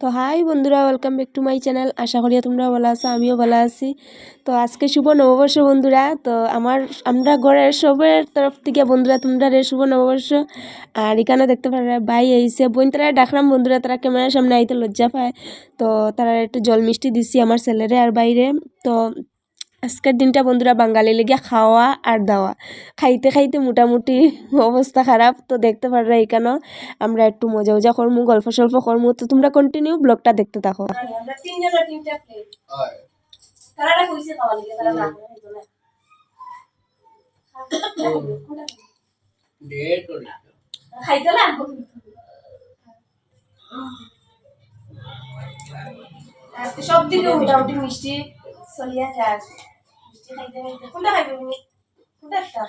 তো হাই বন্ধুরা welcome back to my channel আশা করি তোমরা ভালো আছো, আমিও ভালো আছি। তো আজকে শুভ নববর্ষ বন্ধুরা, তো আমার, আমরা ঘরের সবের তরফ থেকে বন্ধুরা, তোমরা রে শুভ নববর্ষ। আর এখানে দেখতে পারে ভাই এইসে বোন তারা ডাকলাম, বন্ধুরা, তারা ক্যামেরার সামনে আইতে লজ্জা পায়। তো তারা একটু জল মিষ্টি দিছি আমার ছেলেরে আর বাইরে। তো আজকের দিনটা বন্ধুরা বাঙালি লেগে খাওয়া আর দাওয়া। খাইতে খাইতে মোটামুটি অবস্থা খারাপ তো দেখতে পাররা এখানেও। আমরা একটু মজা উজা করমু গল্প সল্প করমু। তো তোমরা কন্টিনিউ ব্লগটা দেখতে থাকো। আমরা তিনজনের তিনটা প্লেট তারা কইছে খাওয়া লিগে তারা না। খাইতে না? সব দিকে মোটামুটি মিষ্টি চলিয়া যায়। কোনটা খাইবে তুমি কোনটা একটা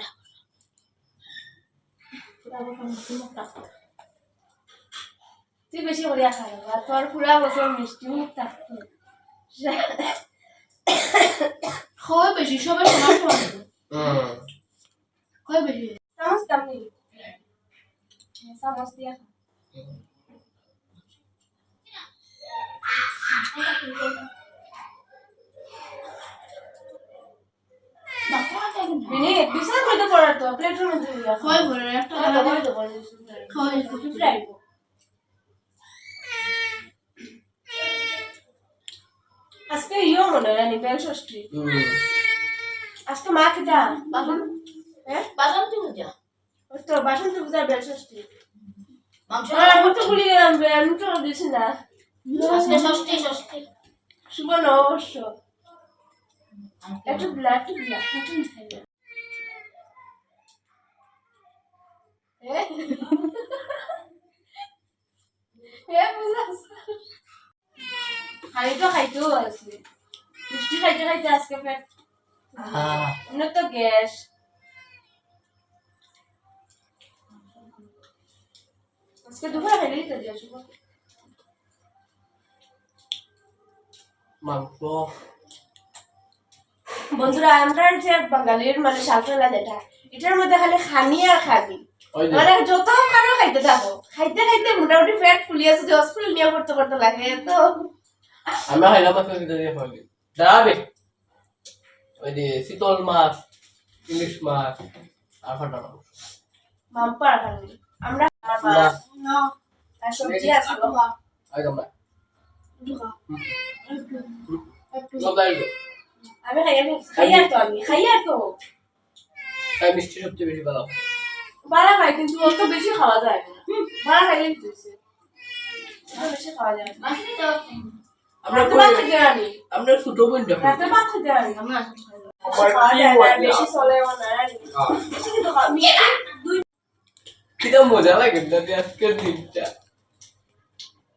তুই বেশি করিয়া খাই আর তোর পুরা বছর মিষ্টি মুখ থাকতো খাওয়া বেশি সবাই সমান সমান খাওয়া বেশি চামচ দাম নেই চামচ দিয়া খা মধ্যে পড়ার তো প্লেটের মধ্যে দিয়া একটা ফ্রাইড আজকে ইও মনে হয় রানি বেল ষষ্ঠী আজকে মা খেতা বাসন হ্যাঁ? বাসন কি মজা ওই তো বাসন্তী পূজার বেল ষষ্ঠী মাংস আমি তো ভুলে গেলাম আমি তো দিছি না। আজকে ষষ্ঠী ষষ্ঠী। শুভ নববর্ষ একটু ব্লাড একটু ব্লাড একটু মিঠাই দাও। এ? এ, বুঝাস? খালি তো খাইতেও আছে মিষ্টি খাইতে খাইতে আজকে পেট তো গ্যাস। আজকে দুপুরে খাইলেই তো দিয়ে শুভ মাংস। বন্ধুরা আমরা যে বাঙালির মানে শালতলা যেটা এটার মধ্যে খালি খানি আর খানি মানে যত খানো খাইতে থাকো। খাইতে খাইতে মোটামুটি পেট ফুলিয়ে যদি হসপিটাল নিয়ে করতে করতে লাগে তো আমরা খাইলাম আজকে কিন্তু দিয়ে খাইলি দাঁড়াবে? ওই যে শীতল মাছ ইলিশ মাছ আর ফাটা মাংস মাম্পার খানি আমরা আমার মাছ আর সবজি আছে আই ঢুকা লগাই গো আমি খাইয়া। খাইয়ার তো আমি। খাইয়ার তো। তাই মিষ্টি সবচেয়ে বেশি ভালো বাড়া খাই কিন্তু অত বেশি খাওয়া যায় না। বাড়া খাইলে বেশি খাওয়া যায় না। আসলে তো আমরা আমরা ছোট বোন মজা লাগে দাদি আজকের দিনটা?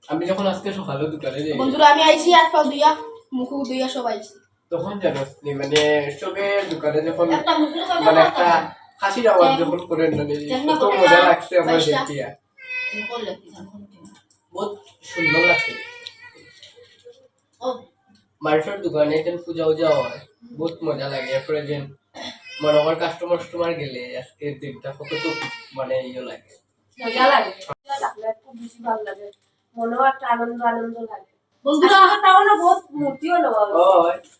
আমি যখন আজকে সকালে দোকানে যাই বন্ধুরা আমি আইছি হাত পা দুইয়া মুখ দুইয়া সব আইছি। তখন জানোস নি মানে সবে দোকানে যখন মানে একটা হাসির আওয়াজ যখন করে না কত মজা লাগছে আমার দেখিয়া বহুত সুন্দর লাগছে। মানুষের দোকানে যেন পূজা উজা হয়। বহুত মজা লাগে। এরপরে যেন মনে কর কাস্টমার কাস্টমার গেলে আজকের দিনটা কতটুকু মানে ইয়ে লাগে। মজা লাগে। খুব বেশি ভালো লাগে। মনেও একটা আনন্দ আনন্দ লাগে। বন্ধুরা আজকে তাও না বহুত মূর্তিও নেওয়া।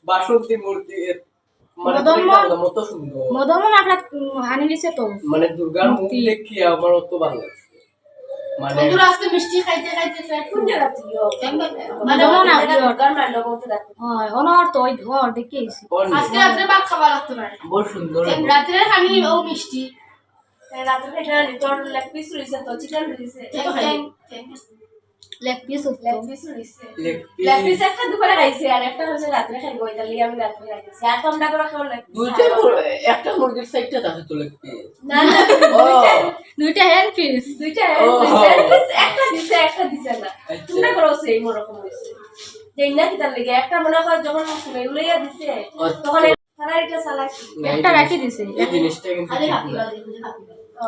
বাসন্তী মূর্তি। মানে মদন পরিষ্কার মতো সুন্দর। মদমন একটা আনি নিছে তো মানে দুর্গার মুখ দেখি আমার অত ভালো লাগছে মানে বন্ধুরা আজকে মিষ্টি খাইতে খাইতে কোন জায়গা থেকে ও? মদমন এটা আগে দরকার বলতে দেখো হয় অনর তো ওই ঘর দেখে আইছি আজকে রাত্রে ভাত খাবার লাগতো না বহুত সুন্দর রাত্রে খানি ও মিষ্টি। রাত্রে এটা তোর লেগ পিস রয়েছে তো chicken leg piece leg piece রয়েছে। Leg piece. একটা দুপুরে খাইছি আর একটা হচ্ছে রাত্রে খাইবো এটা লিয়ে আমি রাত্রে খাইছি আর তো আমরা করে খাওয়া লেগ পিস? দুইটা একটা মুরগির সাইডটা থাকে তো লেগ পিস। না না ও দুইটা হ্যান্ড পিস দুইটা ও। দিছে, একটা দিছে একটা দিছে না। আচ্ছা। তোমরা করো সেই রকম হয়েছে। যেই না কি তার লেগে একটা মনে হয় যখন স্মেল লইয়া দিছে তখন তারা এটা চালাকি না, এই একটা রাখি দিছে। এই জিনিসটা কিন্তু না। ও,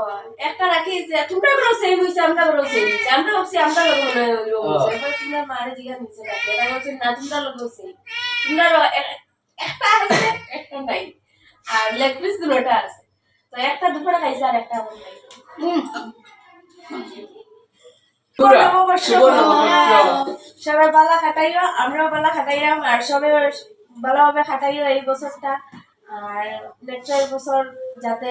একটা রাখিছে তোমরা করো সেম হইছে আমরা করো সেম হইছে আমরা ভাবছি আমরা লোক মনে হয় ওই রকম হইছে। এবার তোমরা মারে জিজ্ঞাসা নিচ্ছে রাখে এরা বলছে না তোমরা লোক সেম তোমরা একটা আছে একটা নাই। আর লেগ পিস দুটোটা আছে। তো একটা দুপুরে খাইছে আর একটা আমার খাইছে সবাই? বালা। খাটাইও আমরাও বালা খাটাইলাম আর সবাই ভালোভাবে খাটাইও এই বছরটা। আর বছর যাতে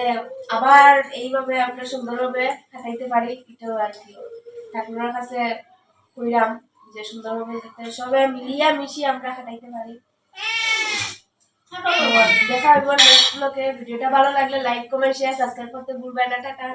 আবার এইভাবে আমরা সুন্দরভাবে খাটাইতে পারি এটাও আর কি। ঠাকুরের কাছে কইরাম যে সুন্দরভাবে যাতে সবাই মিলিয়া মিশিয়ে আমরা খাটাইতে পারি। দেখা হবে নেক্সট ব্লগে ভিডিওটা ভালো লাগলে লাইক কমেন্ট শেয়ার সাবস্ক্রাইব করতে ভুলবেন না। টাটা।